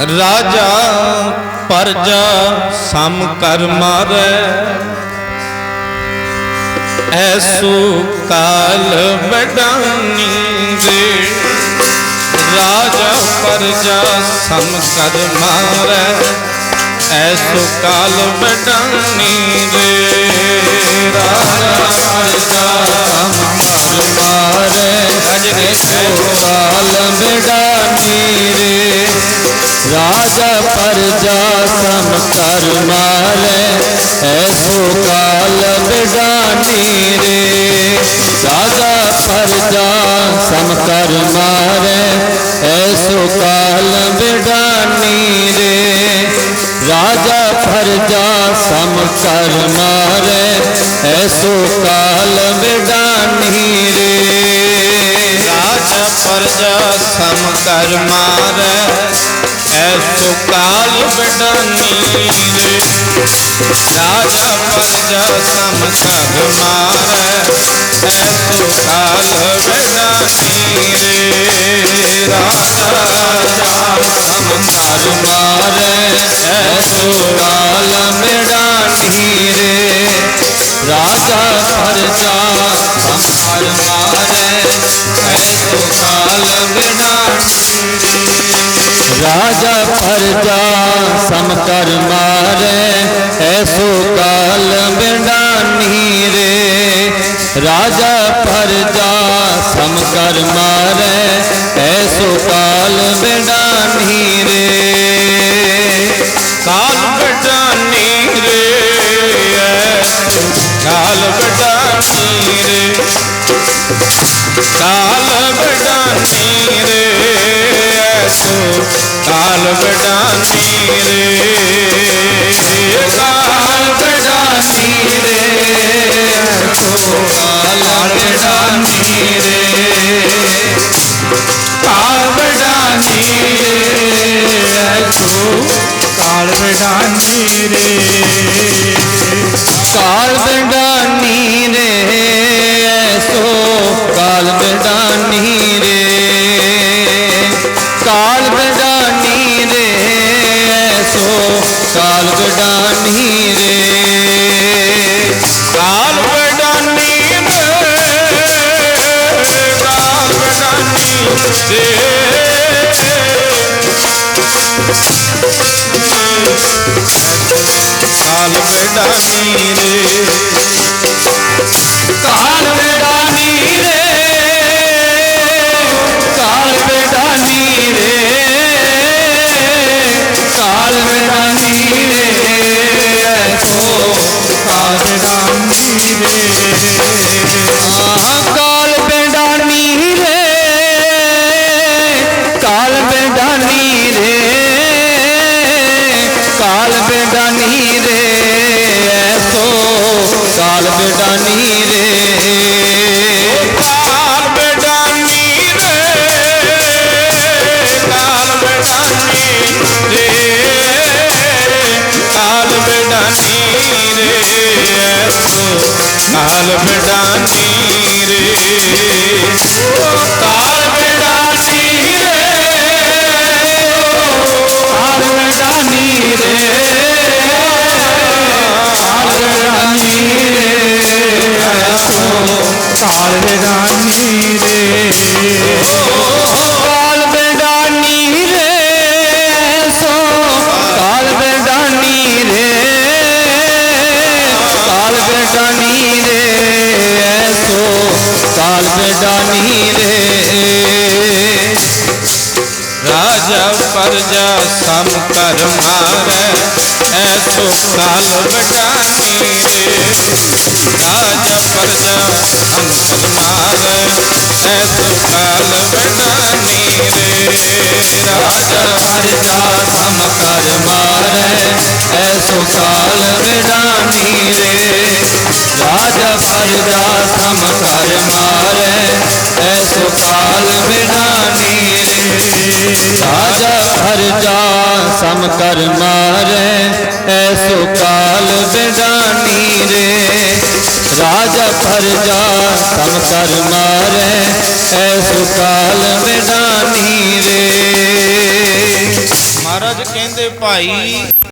ਰਾਜਾ ਪਰਜਾ ਸਮ ਕਰ ਮਾਰੈ। ਐਸੋ ਕਾਲ ਵਡਾਨੀ ਰੇ ਰਾਜਾ ਪਰਜਾ ਸਮ ਕਰ ਮਾਰੈ। ਐਸੋ ਕਾਲ ਵਡਾਨੀ ਰੇ ਰਾਜਾ ਕਰ ਮਾਰੇ ਐਸੋ ਕਾਲ ਬਿਡਾਨੀ ਰੇ। ਰਾਜਾ ਪਰਜਾ ਸਮ ਕਰ ਮਾਰੇ ਐਸੋ ਕਾਲ ਬਿਡਾਨੀ ਰੇ। ਰਾਜਾ ਪਰਜਾ ਸਮ ਕਰ ਮਾਰੇ ਐਸੋ ਕਾਲ ਬਿਡਾਨੀ ਰੇ। ਰਾਜ ਪਰਜਾ ਸਮ ਕਰ ਮਾਰੈ ਐਸੋ ਕਾਲ ਵਡਾਨੀ ਰੇ ਰਾਜਾ ਪਰਜਾ ਸਮ ਕਰ ਮਾਰੈ ਐਸੋ ਕਾਲ ਵਡਾਨੀ ਰੇ ਰਾਜਾ ਸਮ ਕਰ ਮਾਰੇ ਐਸੋ ਕਾਲ ਬਿਡਾਨੀ ਰੇ ਰਾਜਾ ਪਰਜਾ ਸਮ ਕਰ ਮਾਰੇ ਐਸੋ ਕਾਲ ਬਿਡਾਨੀ ਰਾਜਾ ਪਰਜਾ ਸਮ ਕਰ ਮਾਰੇ ਐਸੋ ਕਾਲ ਬਿਡਾਨੀ ਰੇ ਰਾਜਾ ਪਰਜਾ ਸਮ ਕਰ ਮਾਰੇ ਐਸੋ ਕਾਲ ਬਿਡਾਨੀ ਰੇ ਕਾਲ ਵਡਾਨੀ ਰੇ ਐਸੋ ਕਾਲ ਵਡਾਨੀ ਰੇ ਕਾਲ ਵਡਾਨੀ ਰੇ ਕਾਲ ਬਿਡਾਨੀ ਰੇ ਐਸੋ ਕਾਲ ਬਿਡਾਨੀ ਰੇ ਕਾਲ ਵਡਾਨੀ ਰੇ ਐਸੋ ਕਾਲ ਵਡਾਨੀ ਰੇ ਕਾਲ ਬਿਡਾਨੀ ਰੇ ਕਾਲ ਵਡਾਨੀ ਰੇ ਕਾਲ ਵਡਾਨੀ ਰੇ ਕਾਲ ਵਡਾਨੀ ਐਸੋ ਕਾਲ ਬਿਡਾਨੀ ਰੇ। ਰਾਜਾ ਪਰਜਾ ਸਮ ਕਰ ਮਾਰੈ, ਐਸੋ ਕਾਲ ਵਡਾਨੀ ਰੇ। ਰਾਜਾ ਪਰਜਾ ਸਮ ਕਰ ਮਾਰੈ, ਐਸੋ ਕਾਲ ਵਡਾਨੀ ਰੇ। ਰਾਜਾ ਪਰਜਾ ਰੇ ਰਾਜਾ ਜਾ ਸਮ ਕਰ ਮਾਰੈ ਐਸੋ ਕਾਲ ਬਿਡਾਨੀ ਰੇ। ਰਾਜਾ ਪਰਜਾ ਸਮ ਕਰ ਮਾਰੇ ਐਸੋ ਕਾਲ ਬਿਡਾਨੀ ਰੇ। ਮਹਾਰਾਜ ਕਹਿੰਦੇ ਭਾਈ